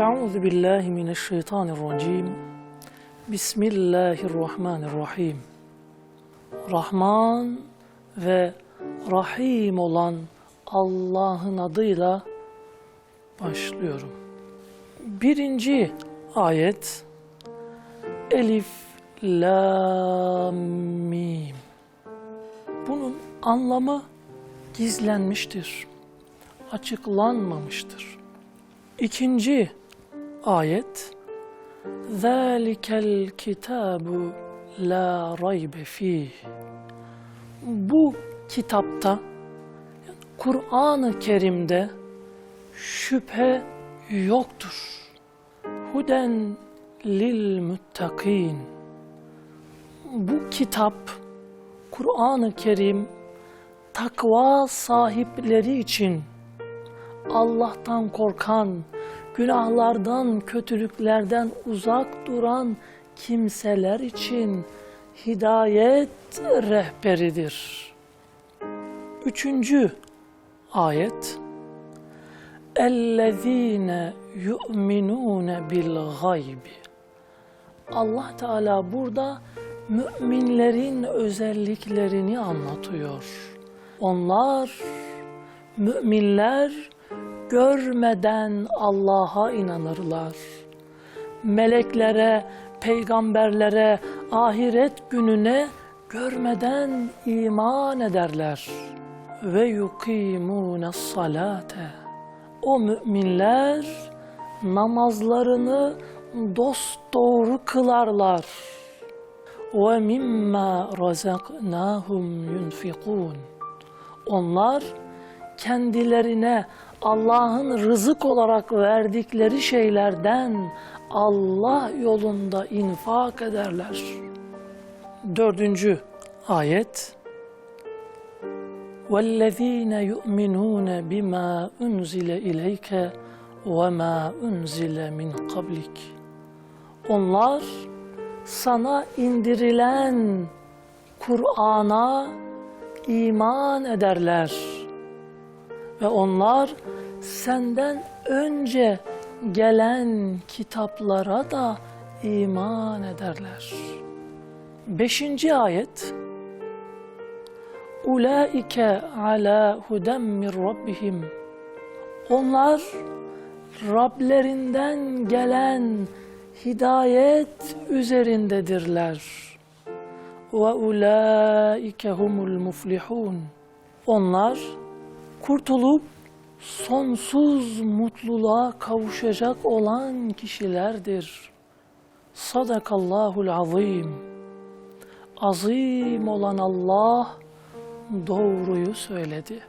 Euzu billahi mineşşeytanirracim. Bismillahirrahmanirrahim. Rahman ve Rahim olan Allah'ın adıyla başlıyorum. Birinci ayet Elif Lam Mim. Bunun anlamı gizlenmiştir. Açıklanmamıştır. İkinci ayet ذَٰلِكَ الْكِتَابُ لَا رَيْبَ ف۪يهِ Bu kitapta, Kur'an-ı Kerim'de şüphe yoktur. Huden lil muttakin. Bu kitap, Kur'an-ı Kerim, takva sahipleri için Allah'tan korkan, günahlardan, kötülüklerden uzak duran kimseler için hidayet rehberidir. Üçüncü ayet اَلَّذ۪ينَ يُؤْمِنُونَ بِالْغَيْبِ Allah Teala burada müminlerin özelliklerini anlatıyor. Onlar, müminler görmeden Allah'a inanırlar. Meleklere, peygamberlere, ahiret gününe görmeden iman ederler. Ve yukimune salate. O müminler namazlarını dost doğru kılarlar. Ve mimma razaknahum yunfikun. Onlar kendilerine Allah'ın rızık olarak verdikleri şeylerden Allah yolunda infak ederler. Dördüncü ayet وَالَّذ۪ينَ يُؤْمِنُونَ بِمَا أُنْزِلَ اِلَيْكَ وَمَا أُنْزِلَ مِنْ قَبْلِكَ Onlar sana indirilen Kur'an'a iman ederler. Ve onlar senden önce gelen kitaplara da iman ederler. Beşinci ayet Ulaike ala hudem min rabbihim Onlar Rablerinden gelen hidayet üzerindedirler. Ve ulaike humul muflihun Onlar kurtulup sonsuz mutluluğa kavuşacak olan kişilerdir. Sadakallahul azim. Azim olan Allah doğruyu söyledi.